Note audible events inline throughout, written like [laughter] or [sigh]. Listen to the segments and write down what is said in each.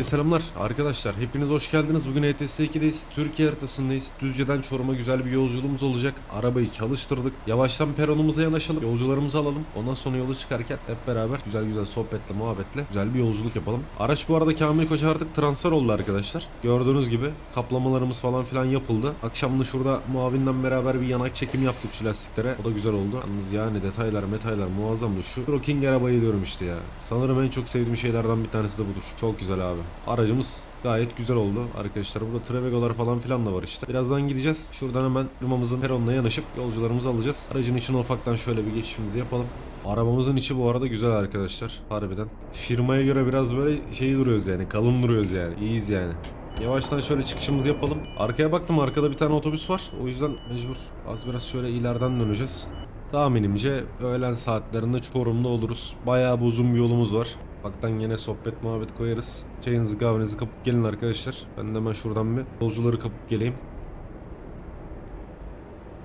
Herkese selamlar arkadaşlar. Hepiniz hoş geldiniz. Bugün ETS 2'deyiz. Türkiye haritasındayız. Düzce'den Çorum'a güzel bir yolculuğumuz olacak. Arabayı çalıştırdık. Yavaştan peronumuza yanaşalım. Yolcularımızı alalım. Ondan sonra yola çıkarken hep beraber güzel güzel sohbetle, muhabbetle güzel bir yolculuk yapalım. Araç bu arada Kamil Koç'a artık transfer oldu arkadaşlar. Gördüğünüz gibi kaplamalarımız falan filan yapıldı. Akşam da şurada muavinle beraber bir yanak çekim yaptık şu lastiklere. O da güzel oldu. Yalnız yani detaylar, metaylar muazzamdı. Şu Rocking arabayı diyorum işte ya. Sanırım en çok sevdiğim şeylerden bir tanesi de budur. Çok güzel abi. Aracımız gayet güzel oldu arkadaşlar. Burada Trevego'lar falan filan da var işte. Birazdan gideceğiz. Şuradan hemen firmamızın peronuna yanaşıp yolcularımızı alacağız. Aracın içine ufaktan şöyle bir geçişimizi yapalım. Arabamızın içi bu arada güzel arkadaşlar. Harbiden. Firmaya göre biraz böyle şey duruyoruz yani. Kalın duruyoruz yani. İyiyiz yani. Yavaştan şöyle çıkışımızı yapalım. Arkaya baktım arkada bir tane otobüs var. O yüzden mecbur az biraz şöyle ileriden döneceğiz. Tahminimce öğlen saatlerinde Çorum'da oluruz. Bayağı bir uzun bir yolumuz var. Baktan yine sohbet muhabbet koyarız. Çayınızı kahvenizi kapıp gelin arkadaşlar. Ben de hemen şuradan bir yolcuları kapıp geleyim.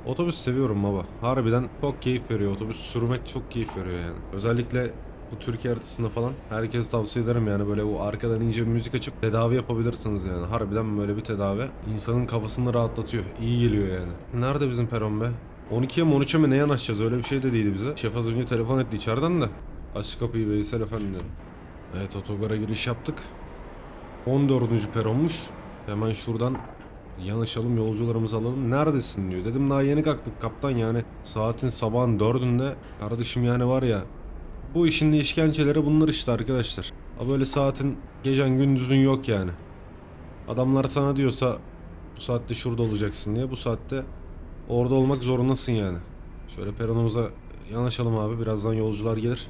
Otobüs seviyorum baba. Harbiden çok keyif veriyor. Otobüs sürmek çok keyif veriyor yani. Özellikle bu Türkiye haritasında falan herkes tavsiye ederim yani böyle bu arkadan ince bir müzik açıp tedavi yapabilirsiniz yani. Harbiden böyle bir tedavi insanın kafasını rahatlatıyor. İyi geliyor yani. Nerede bizim peron be? 12'ye mi 13'e mi ne yanaşacağız öyle bir şey de değildi bize. Şef az önce telefon etti içeriden de. Aç kapıyı Veysel efendi dedim. Evet otogara giriş yaptık. 14. peronmuş. Hemen şuradan yanaşalım yolcularımızı alalım. Neredesin diyor. Dedim daha yeni kalktık kaptan yani. Saatin sabahın dördünde. Kardeşim yani var ya. Bu işin işkenceleri bunlar işte arkadaşlar. Ha böyle saatin gecen gündüzün yok yani. Adamlar sana diyorsa bu saatte şurada olacaksın diye bu saatte orada olmak zorundasın yani. Şöyle peronumuza yanaşalım abi birazdan yolcular gelir.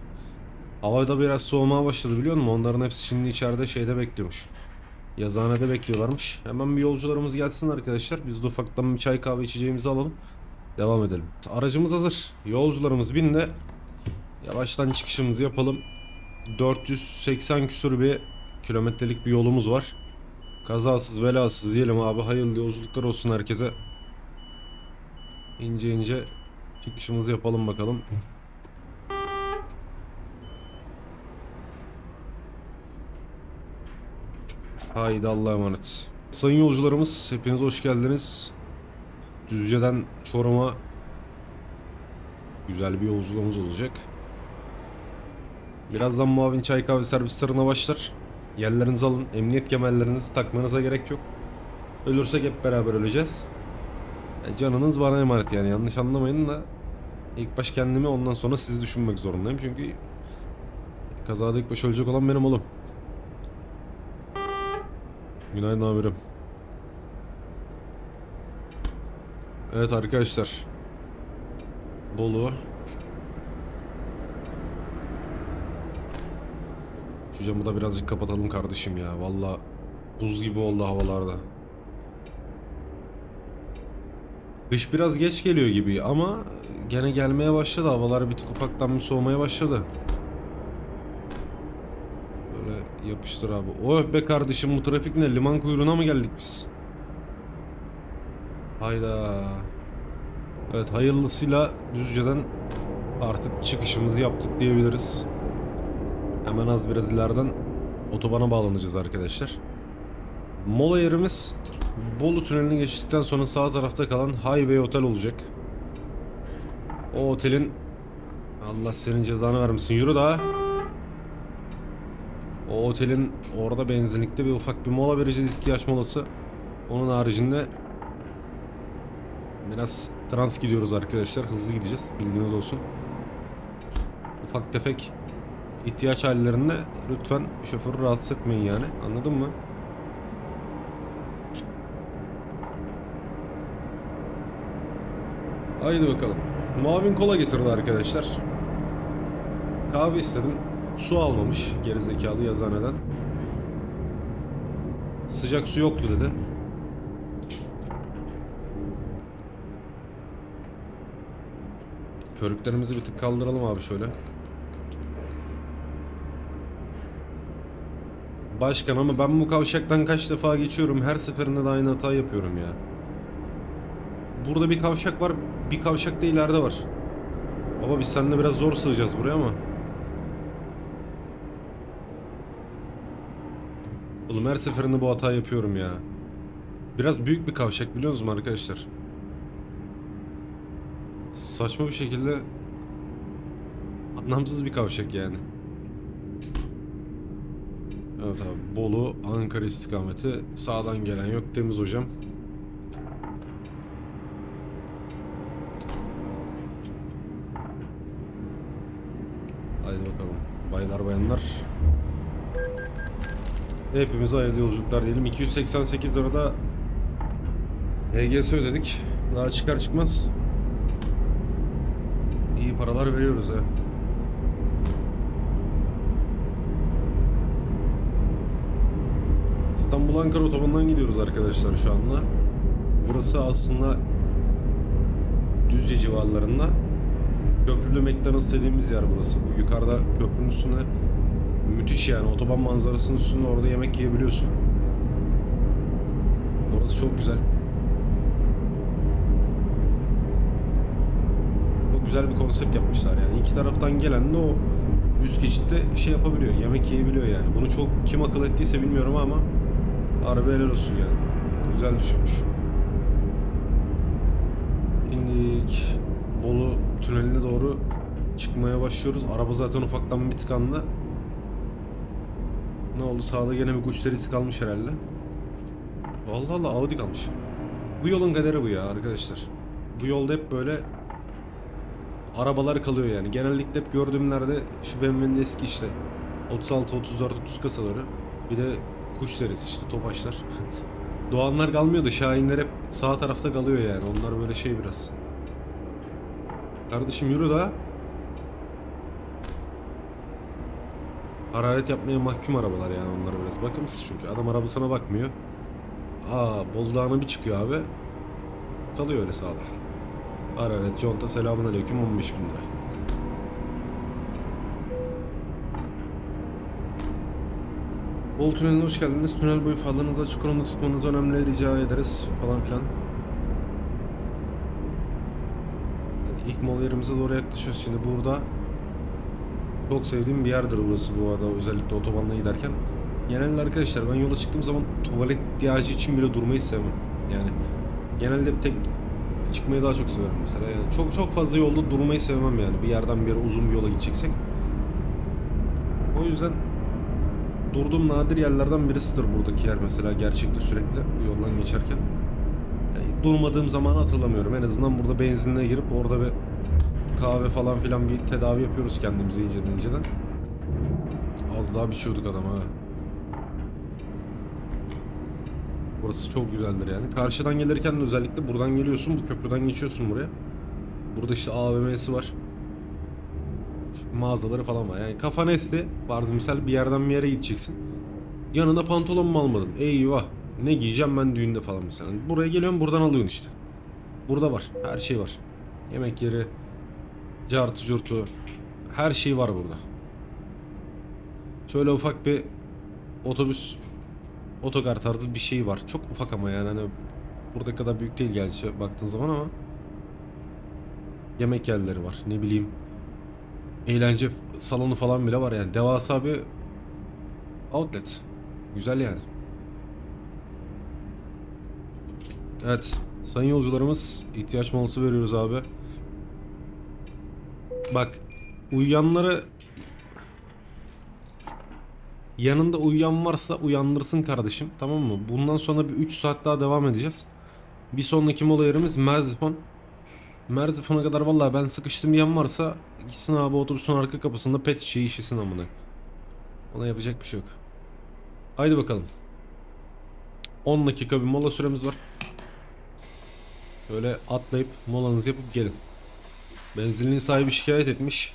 Hava da biraz soğumaya başladı biliyor musun? Onların hepsi şimdi içeride şeyde bekliyormuş. Yazıhanede bekliyorlarmış. Hemen bir yolcularımız gelsin arkadaşlar. Biz de ufaktan bir çay kahve içeceğimizi alalım. Devam edelim. Aracımız hazır. Yolcularımız bindi. Yavaştan çıkışımızı yapalım. 480 küsur bir kilometrelik bir yolumuz var. Kazasız belasız diyelim abi. Hayırlı yolculuklar olsun herkese. İnce ince çıkışımızı yapalım bakalım. Haydi Allah'a emanet. Sayın yolcularımız hepiniz hoş geldiniz. Düzce'den Çorum'a güzel bir yolculuğumuz olacak. Birazdan muavin çay kahve servislerine başlar. Yerlerinizi alın. Emniyet kemerlerinizi takmanıza gerek yok. Ölürsek hep beraber öleceğiz. E, Canınız bana emanet yani yanlış anlamayın da ilk baş kendimi ondan sonra sizi düşünmek zorundayım çünkü kazada ilk baş ölecek olan benim oğlum. Günaydın amirim. Evet arkadaşlar. Bolu. Şu camı da birazcık kapatalım kardeşim ya. Valla buz gibi oldu havalarda. Kış biraz geç geliyor gibi ama gene gelmeye başladı. Havalar bir tık ufaktan bir soğumaya başladı. Yapıştır abi. Oh be kardeşim bu trafik ne? Liman kuyruğuna mı geldik biz? Hayda. Evet hayırlısıyla Düzce'den artık çıkışımızı yaptık diyebiliriz. Hemen az biraz ileriden otobana bağlanacağız arkadaşlar. Mola yerimiz Bolu tünelini geçtikten sonra sağ tarafta kalan Highway Otel olacak. O otelin Allah senin cezanı vermesin yürü daha. O otelin orada benzinlikte bir ufak bir mola vereceğiz ihtiyaç molası. Onun haricinde biraz trans gidiyoruz arkadaşlar. Hızlı gideceğiz. Bilginiz olsun. Ufak tefek ihtiyaç hallerinde lütfen şoförü rahatsız etmeyin yani. Anladın mı? Haydi bakalım. Muavin kola getirdi arkadaşlar. Kahve istedim. Su almamış gerizekalı yazaneden. Sıcak su yoktu dedi. Körüklerimizi bir tık kaldıralım abi şöyle. Başkan ama ben bu kavşaktan kaç defa geçiyorum. Her seferinde de aynı hata yapıyorum ya. Burada bir kavşak var. Bir kavşak da ileride var. Baba biz seninle biraz zor sığacağız buraya ama. Oğlum her seferinde bu hatayı yapıyorum ya. Biraz büyük bir kavşak biliyor musunuz arkadaşlar? Saçma bir şekilde anlamsız bir kavşak yani. Evet abi Bolu Ankara istikameti sağdan gelen yok temiz hocam. Haydi bakalım baylar bayanlar. Hepimize hayırlı yolculuklar diyelim. 288 lirada HGS ödedik. Daha çıkar çıkmaz iyi paralar veriyoruz ha. İstanbul Ankara otobanından gidiyoruz arkadaşlar şu anda. Burası aslında Düzce civarlarında. Köprülü McDonald's dediğimiz yer burası. Bu yukarıda köprünün üstünde müthiş yani otoban manzarasının üstünde orada yemek yiyebiliyorsun. Orası çok güzel. Çok güzel bir konsept yapmışlar yani. iki taraftan gelen de o üst geçitte şey yapabiliyor, yemek yiyebiliyor yani. Bunu çok kim akıl ettiyse bilmiyorum ama harbi helal olsun yani. Güzel düşünmüş. Şimdi Bolu tüneline doğru çıkmaya başlıyoruz. Araba zaten ufaktan bir tıkandı. Ne oldu? Sağda gene bir kuş serisi kalmış herhalde. Allah Allah Audi kalmış. Bu yolun kaderi bu ya arkadaşlar. Bu yolda hep böyle arabalar kalıyor yani. Genellikle hep gördüğümlerde şu BMW'nin eski işte 36, 34, 30 kasaları. Bir de kuş serisi işte Topaşlar. [laughs] Doğanlar kalmıyor da Şahinler hep sağ tarafta kalıyor yani. Onlar böyle şey biraz. Kardeşim yürü da. Hararet yapmaya mahkum arabalar yani onlar biraz. Bakımsız çünkü. Adam arabasına bakmıyor. Aa Bolu Dağı'na bir çıkıyor abi. Kalıyor öyle sağda. Hararet, conta selamun aleyküm 15 bin lira. Bol tüneline hoş geldiniz. Tünel boyu farlarınızı açık konumda tutmanızı önemli rica ederiz falan filan. İlk mola yerimize doğru yaklaşıyoruz. Şimdi burada çok sevdiğim bir yerdir burası bu arada özellikle otobanla giderken. Genelde arkadaşlar ben yola çıktığım zaman tuvalet ihtiyacı için bile durmayı sevmem. Yani genelde tek çıkmayı daha çok severim mesela. Yani çok çok fazla yolda durmayı sevmem yani. Bir yerden bir yere uzun bir yola gideceksek. O yüzden durduğum nadir yerlerden birisidir buradaki yer mesela gerçekte sürekli yoldan geçerken. Yani durmadığım zamanı hatırlamıyorum. En azından burada benzinliğe girip orada bir kahve falan filan bir tedavi yapıyoruz kendimize inceden inceden. Az daha biçiyorduk adama. Burası çok güzeldir yani. Karşıdan gelirken de özellikle buradan geliyorsun. Bu köprüden geçiyorsun buraya. Burada işte AVM'si var. Mağazaları falan var. Yani kafan esti. Varzı misal bir yerden bir yere gideceksin. Yanına pantolon mu almadın? Eyvah. Ne giyeceğim ben düğünde falan mesela. Buraya geliyorsun buradan alıyorsun işte. Burada var. Her şey var. Yemek yeri, cartı curtu. Her şey var burada. Şöyle ufak bir otobüs otogar tarzı bir şey var. Çok ufak ama yani hani burada kadar büyük değil gerçi baktığın zaman ama yemek yerleri var. Ne bileyim eğlence salonu falan bile var yani. Devasa bir outlet. Güzel yani. Evet. Sayın yolcularımız ihtiyaç molası veriyoruz abi. Bak uyuyanları yanında uyuyan varsa uyandırsın kardeşim tamam mı? Bundan sonra bir 3 saat daha devam edeceğiz. Bir sonraki mola yerimiz Merzifon. Merzifon'a kadar vallahi ben sıkıştım diyen varsa gitsin abi otobüsün arka kapısında pet şişeyi işesin amına. Ona yapacak bir şey yok. Haydi bakalım. 10 dakika bir mola süremiz var. Böyle atlayıp molanızı yapıp gelin. Benzinliğin sahibi şikayet etmiş.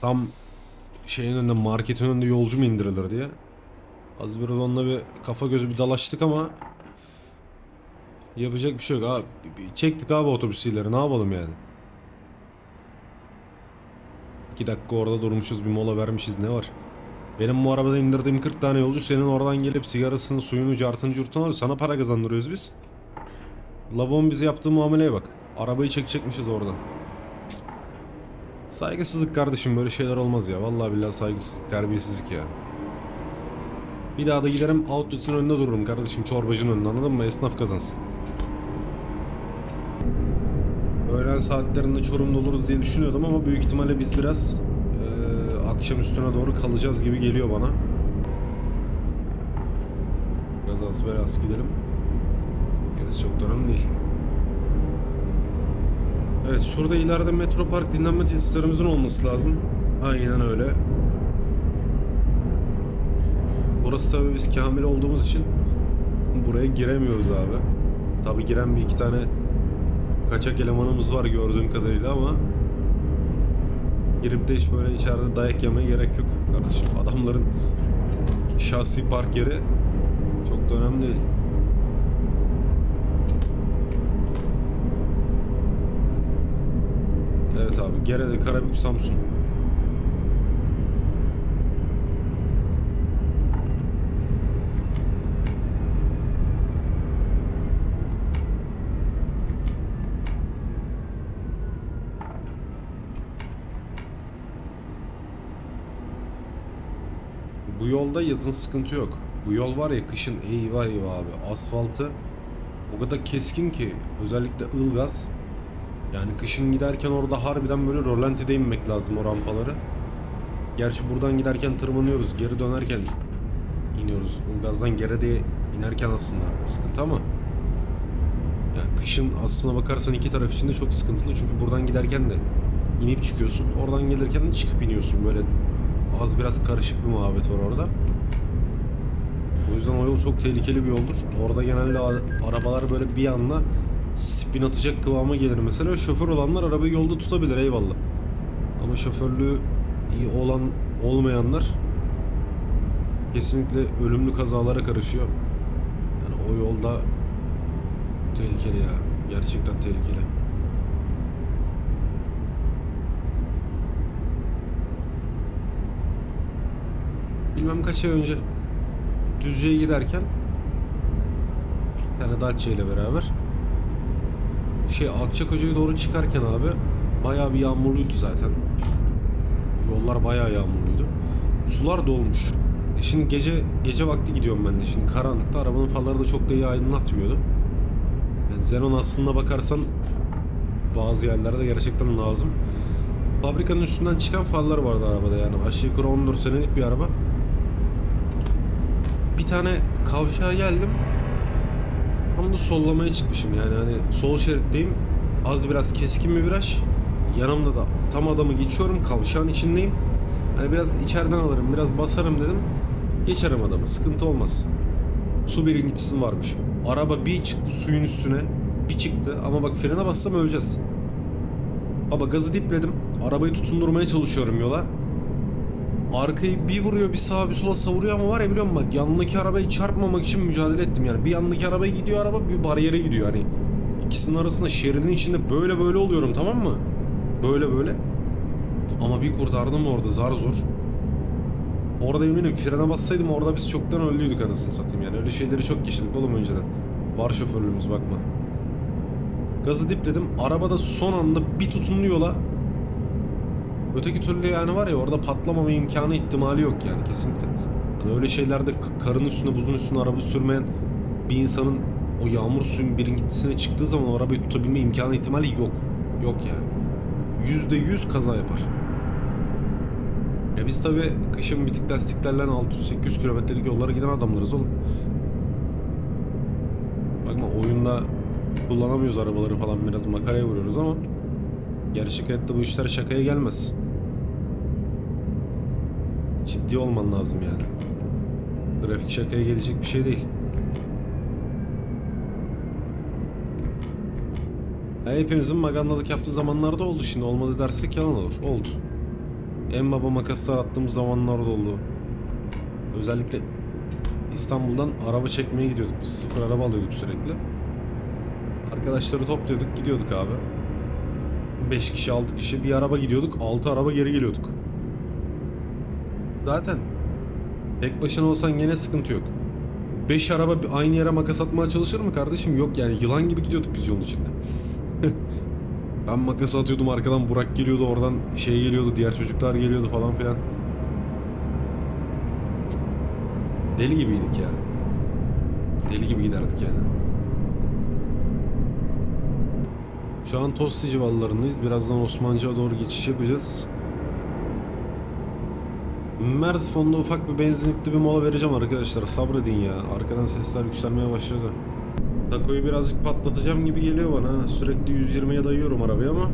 Tam şeyin önünde marketin önünde yolcu mu indirilir diye. Az biraz onunla bir kafa gözü bir dalaştık ama yapacak bir şey yok abi. Çektik abi otobüs ileri ne yapalım yani. 2 dakika orada durmuşuz bir mola vermişiz ne var. Benim bu arabada indirdiğim 40 tane yolcu senin oradan gelip sigarasını suyunu cartını curtunu alıyor. Sana para kazandırıyoruz biz. Lavon bize yaptığı muameleye bak. Arabayı çekecekmişiz oradan. Saygısızlık kardeşim böyle şeyler olmaz ya. Vallahi billahi saygısızlık, terbiyesizlik ya. Bir daha da giderim outlet'in önünde dururum kardeşim çorbacının önünde anladın mı? Esnaf kazansın. Öğlen saatlerinde Çorum'da oluruz diye düşünüyordum ama büyük ihtimalle biz biraz eee akşam üstüne doğru kalacağız gibi geliyor bana. Gazası belası gidelim. Gerisi çok da önemli değil. Evet şurada ileride Metro Park dinlenme tesislerimizin olması lazım. Aynen öyle. Burası tabii biz kamil olduğumuz için buraya giremiyoruz abi. Tabii giren bir iki tane kaçak elemanımız var gördüğüm kadarıyla ama girip de hiç böyle içeride dayak yemeye gerek yok kardeşim. Adamların şahsi park yeri çok da önemli değil. Evet abi Gerede Karabük Samsun. Bu yolda yazın sıkıntı yok. Bu yol var ya kışın eyvah eyvah abi. Asfaltı o kadar keskin ki özellikle Ilgaz. Yani kışın giderken orada harbiden böyle rolantide inmek lazım o rampaları. Gerçi buradan giderken tırmanıyoruz. Geri dönerken iniyoruz. Ilgaz'dan Gerede'ye inerken aslında sıkıntı ama ya kışın aslına bakarsan iki taraf için de çok sıkıntılı. Çünkü buradan giderken de inip çıkıyorsun. Oradan gelirken de çıkıp iniyorsun. Böyle az biraz karışık bir muhabbet var orada. O yüzden o yol çok tehlikeli bir yoldur. Orada genelde arabalar böyle bir anda spin atacak kıvama gelir mesela. Şoför olanlar arabayı yolda tutabilir eyvallah. Ama şoförlüğü iyi olan olmayanlar kesinlikle ölümlü kazalara karışıyor. Yani o yolda tehlikeli ya. Gerçekten tehlikeli. Bilmem kaç ay önce Düzce'ye giderken bir tane Dacia ile beraber şey Akçakoca'ya doğru çıkarken abi bayağı bir yağmurluydu zaten. Yollar bayağı yağmurluydu. Sular dolmuş. E şimdi gece gece vakti gidiyorum ben de. Şimdi karanlıkta arabanın farları da çok da iyi aydınlatmıyordu. Yani Xenon aslında bakarsan bazı yerlerde gerçekten lazım. Fabrikanın üstünden çıkan farlar vardı arabada yani. Aşağı yukarı 14 senelik bir araba. Bir tane kavşağa geldim. Tam da sollamaya çıkmışım yani hani sol şeritteyim. Az biraz keskin bir viraj. Yanımda da tam adamı geçiyorum. Kavşağın içindeyim. Hani biraz içeriden alırım, biraz basarım dedim. Geçerim adamı, sıkıntı olmaz. Su birinkisi varmış. Araba bir çıktı suyun üstüne. Bir çıktı ama bak frene bassam öleceğiz. Baba gazı dipledim. Arabayı tutundurmaya çalışıyorum yola. Arkayı bir vuruyor bir sağa bir sola savuruyor ama var ya biliyor musun bak yanındaki arabayı çarpmamak için mücadele ettim yani. Bir yanındaki arabaya gidiyor araba bir bariyere gidiyor hani. İkisinin arasında şeridin içinde böyle böyle oluyorum tamam mı? Böyle böyle. Ama bir kurtardım orada zar zor. Orada eminim frene bassaydım orada biz çoktan öldüydük anasını satayım yani. Öyle şeyleri çok yaşadık oğlum önceden. Var şoförlüğümüz bakma. Gazı dipledim. Arabada son anda bir tutundu yola. Öteki türlü yani var ya orada patlamama imkanı ihtimali yok yani kesinlikle. Hani öyle şeylerde karın üstüne buzun üstüne araba sürmeyen bir insanın o yağmur suyun birikintisine çıktığı zaman o arabayı tutabilme imkanı ihtimali yok. Yok yani. Yüzde yüz kaza yapar. Ya biz tabi kışın bitik lastiklerle 600-800 kilometrelik yollara giden adamlarız oğlum. Bakma oyunda kullanamıyoruz arabaları falan biraz makaraya vuruyoruz ama gerçek hayatta bu işler şakaya gelmez. Ciddi olman lazım yani. Trafik şakaya gelecek bir şey değil. Ya hepimizin magandalık yaptığı zamanlarda oldu şimdi olmadı dersek yalan olur. Oldu. En baba makaslar attığımız zamanlar da oldu. Özellikle İstanbul'dan araba çekmeye gidiyorduk. Biz sıfır araba alıyorduk sürekli. Arkadaşları topluyorduk gidiyorduk abi. 5 kişi 6 kişi bir araba gidiyorduk 6 araba geri geliyorduk. Zaten tek başına olsan gene sıkıntı yok. 5 araba aynı yere makas atmaya çalışır mı kardeşim? Yok yani yılan gibi gidiyorduk biz yolun içinde. [laughs] ben makas atıyordum arkadan Burak geliyordu oradan şey geliyordu diğer çocuklar geliyordu falan filan. Deli gibiydik ya. Deli gibi giderdik yani. Şu an Tosti civarlarındayız. Birazdan Osmancı'ya doğru geçiş yapacağız. Merzifon'da ufak bir benzinlikte bir mola vereceğim arkadaşlar. Sabredin ya. Arkadan sesler yükselmeye başladı. Takoyu birazcık patlatacağım gibi geliyor bana. Sürekli 120'ye dayıyorum arabayı ama.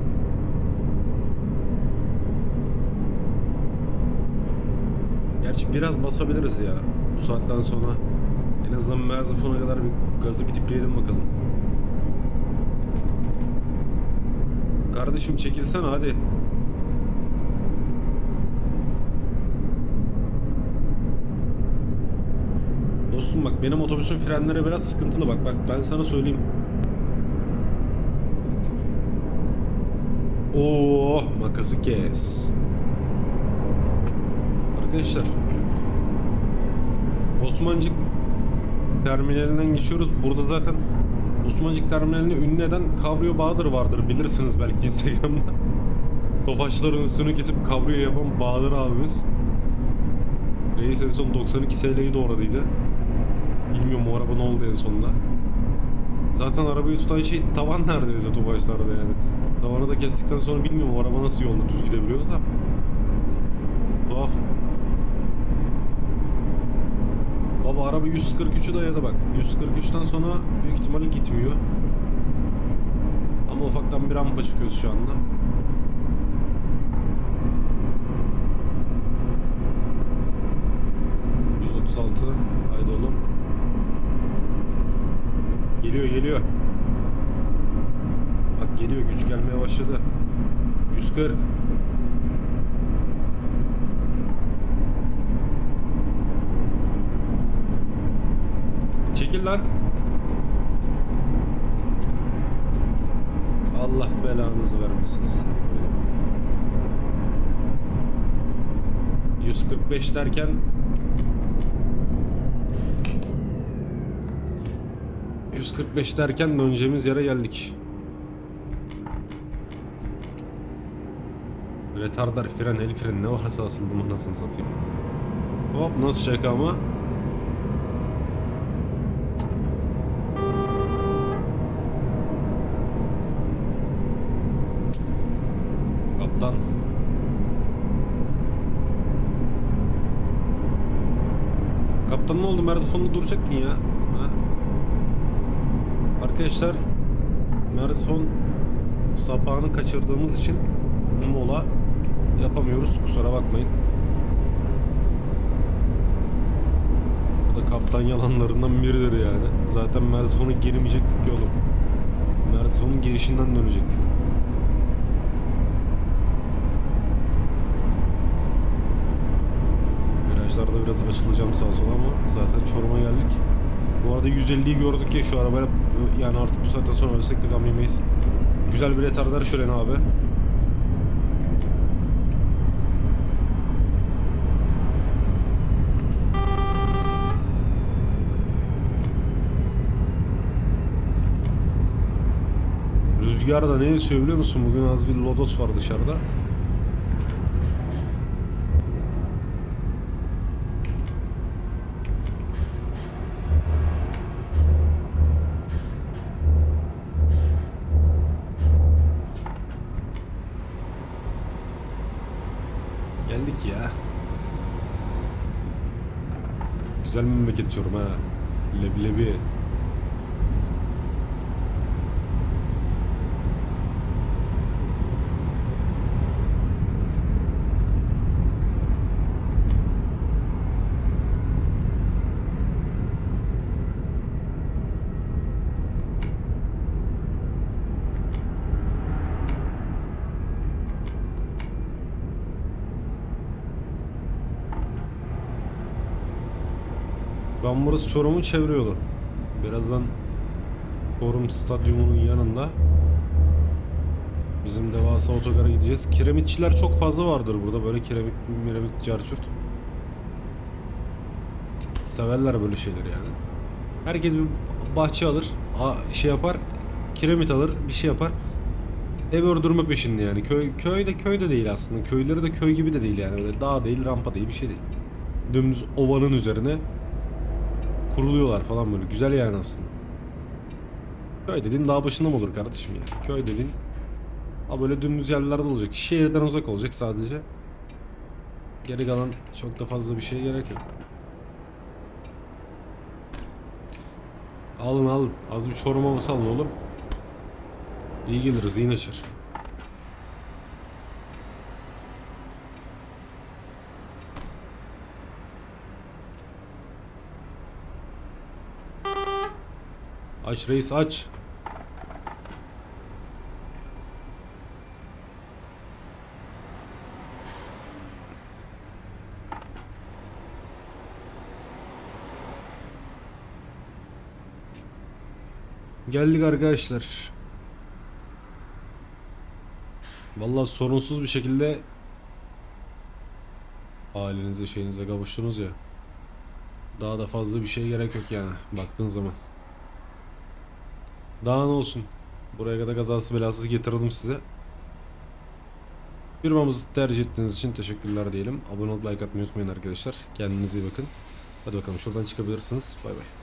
Gerçi biraz basabiliriz ya. Bu saatten sonra en azından Merzifon'a kadar bir gazı bir dipleyelim bakalım. Kardeşim çekilsene hadi. Dostum bak benim otobüsün frenleri biraz sıkıntılı bak bak ben sana söyleyeyim. Oo makası kes. Arkadaşlar Osmancık terminalinden geçiyoruz. Burada zaten Osmancık terminalini ünlü eden Cabrio Bahadır vardır. Bilirsiniz belki Instagram'da. [laughs] Tofaşların üstünü kesip Cabrio yapan Bahadır abimiz. Reis en son 92 SL'yi doğradıydı. Bilmiyorum o araba ne oldu en sonunda. Zaten arabayı tutan şey tavan neredeyse Tofaşlarda yani. Tavanı da kestikten sonra bilmiyorum o araba nasıl yolda düz gidebiliyordu da. Tuhaf. Baba araba 143'ü dayadı bak. 143'ten sonra büyük ihtimalle gitmiyor. Ama ufaktan bir rampa çıkıyoruz şu anda. ...136. Haydi oğlum. Geliyor geliyor. Bak geliyor güç gelmeye başladı. 140. Çekil lan. Allah belanızı vermesin size. 145 derken ...145 derken döneceğimiz yere geldik. Retardar, fren, el freni ne varsa asıldım anasını satayım. Hop nasıl şaka ama? Kaptan. Kaptan ne oldu? Merzifon'da duracaktın ya. Arkadaşlar Merzifon sapağını kaçırdığımız için mola yapamıyoruz. Kusura bakmayın. Bu da kaptan yalanlarından biridir yani. Zaten Merzifon'a girmeyecektik ki oğlum. Merzifon'un girişinden dönecektik. Virajlarda biraz açılacağım sağa sola ama zaten Çorum'a geldik. Bu arada 150'yi gördük ya şu arabayla yani artık bu saatten sonra ölsek de gam yemeyiz. Güzel bir retardar şölen abi. Rüzgar da ne esiyor musun? Bugün az bir lodos var dışarıda. Geldik ya. Çorum ha. Leblebi. Ben burası Çorum'un çevre yolu. Birazdan Çorum Stadyumu'nun yanında bizim devasa otogara gideceğiz. Kiremitçiler çok fazla vardır burada. Böyle kiremit, miremit, carçurt. Severler böyle şeyleri yani. Herkes bir bahçe alır, şey yapar, kiremit alır, bir şey yapar. Ev ördürme peşinde yani. Köy, köy de köy de değil aslında. Köyleri de köy gibi de değil yani. Böyle dağ değil, rampa değil, bir şey değil. Dümdüz ovanın üzerine kuruluyorlar falan böyle. Güzel yani aslında. Köy dediğin dağ başında mı olur kardeşim ya? Köy dediğin ha böyle dümdüz yerlerde olacak. Şehirden uzak olacak sadece. Geri kalan çok da fazla bir şey gerek yok. Alın alın. Az bir çorum havası alın oğlum. İyi geliriz, iyi neşir. Aç reis aç. Geldik arkadaşlar. Vallahi sorunsuz bir şekilde ailenize şeyinize kavuştunuz ya. Daha da fazla bir şey gerek yok yani baktığın zaman. Daha ne olsun. Buraya kadar kazası belasız getirdim size. Firmamızı tercih ettiğiniz için teşekkürler diyelim. Abone olup like atmayı unutmayın arkadaşlar. Kendinize iyi bakın. Hadi bakalım şuradan çıkabilirsiniz. Bay bay.